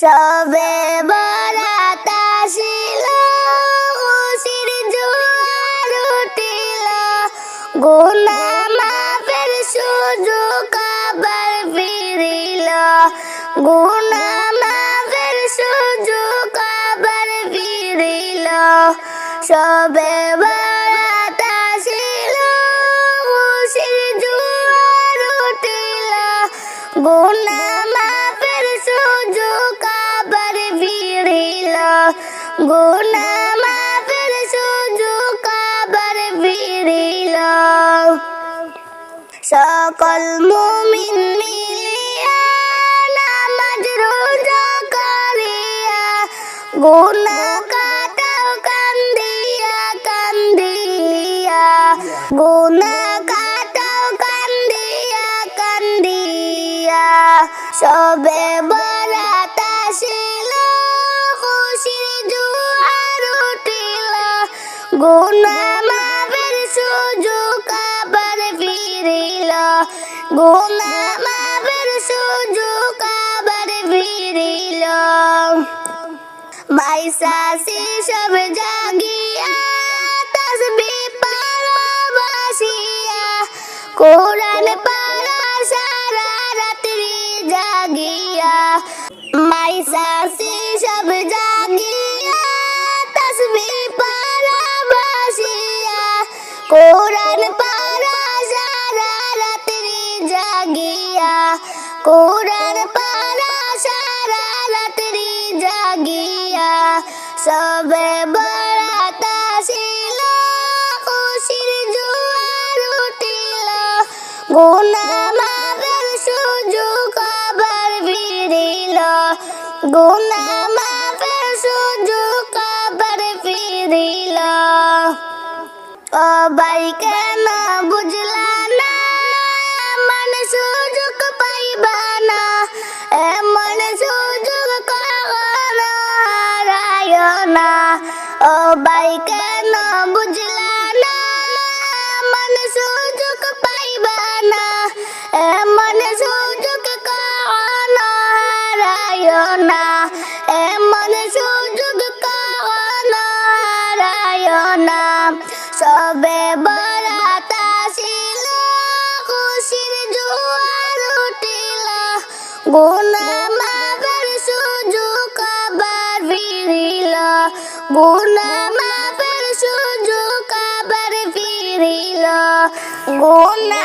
সবে বরাত খুশির জোয়ার উঠিল। গুনা মাফের সুযোগ আবার ফিরিল। গুনা মাফের সুযোগ আবার ফিরিল। সবে বরাত খুশির জোয়ার উঠিল। গুনা সকল মুমিন মিলিয়া নামাজ রোজা করিয়া গুনা কাটাও কান্দিয়া কান্দিয়া। গুনা কাটাও কান্দিয়া কান্দিয়া। সবে বরাত আসিল গুনা মাফের সুযোগ আবার ফিরিল। গুনা মাফের সুযোগ আবার ফিরিল। মাইসাসি সব জাগিয়া তসবি পারা বাসিয়া কোরআন পারা সারা রাত্রি জাগিয়া। মাইসাসি কোরআন পারা সারা রাত্রি জাগিয়া কোরআন পারা সারা রাত্রি জাগিয়া, সবে বরাত আসিল, খুশির জোয়ার উঠিল গুনা মাফের সুযোগ আবার ফিরিল গুনা ভাই কেন বুঝলা না? এমন সুযোগ পাইবা না। এমন সুযোগ কখনো না ও বাই কেন বুঝলা গুনা মাফের সুযোগ আবার ফিরিল। গুনা